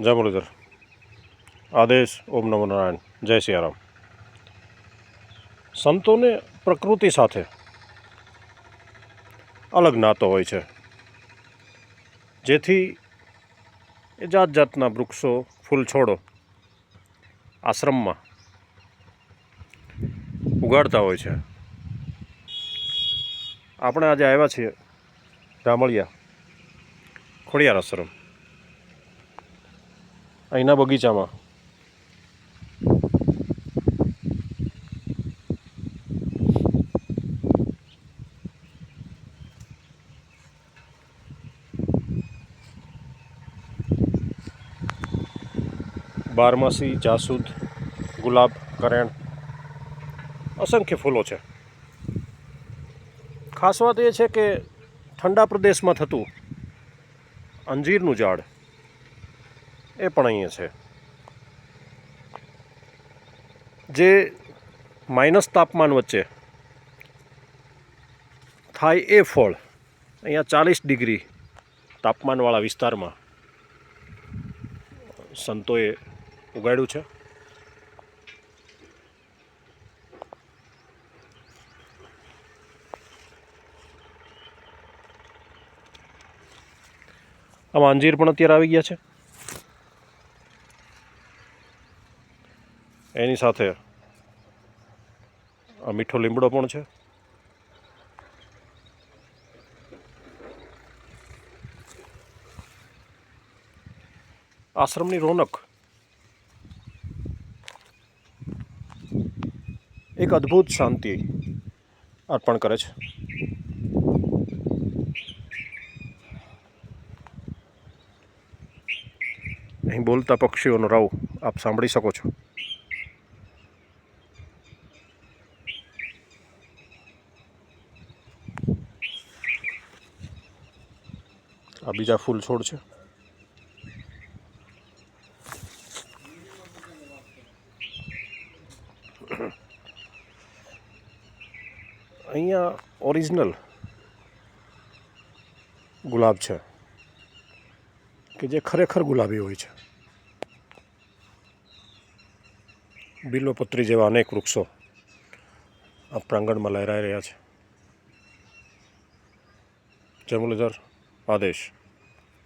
જય મુરલીધર. આદેશ ઓમ નમો નારાયણ. જય સિયારામ. સંતોને પ્રકૃતિ સાથે અલગ નાતો હોય છે. જેથી એ જાત જાતના વૃક્ષો ફૂલ છોડો આશ્રમમાં ઉગાડતા હોય છે. આપણે આજે આવ્યા છીએ ધામળિયા ખોડિયાર આશ્રમ. અહીંના બગીચામાં. બારમાસી, જાસૂદ, ગુલાબ, કરેણ, અસંખ્ય ફૂલો છે. ખાસ વાત એ છે કે ઠંડા પ્રદેશમાં થતું અંજીરનું ઝાડ એ પણ અહીંયા છે. જે માઇનસ તાપમાન વચ્ચે થાય એ ફળ અહીંયા ચાલીસ ડિગ્રી તાપમાનવાળા વિસ્તારમાં સંતોએ ઉગાડ્યું છે. આમાં અંજીર પણ અત્યારે આવી ગયા છે. એની સાથે આ મીઠો લીમડો પણ છે. આશ્રમની રોનક. એક અદ્ભુત શાંતિ અર્પણ કરે છે. અહીં બોલતા પક્ષીઓનો રાવ આપ સાંભળી શકો છો. આ બીજા ફૂલ છોડ છે. અહીંયા ઓરિજિનલ ગુલાબ છે, કે જે ખરેખર ગુલાબી હોય છે. બિલ્વપત્રી જેવા અનેક વૃક્ષો આ પ્રાંગણમાં લહેરાઈ રહ્યા છે. જય મુરલીધર, આદેશ.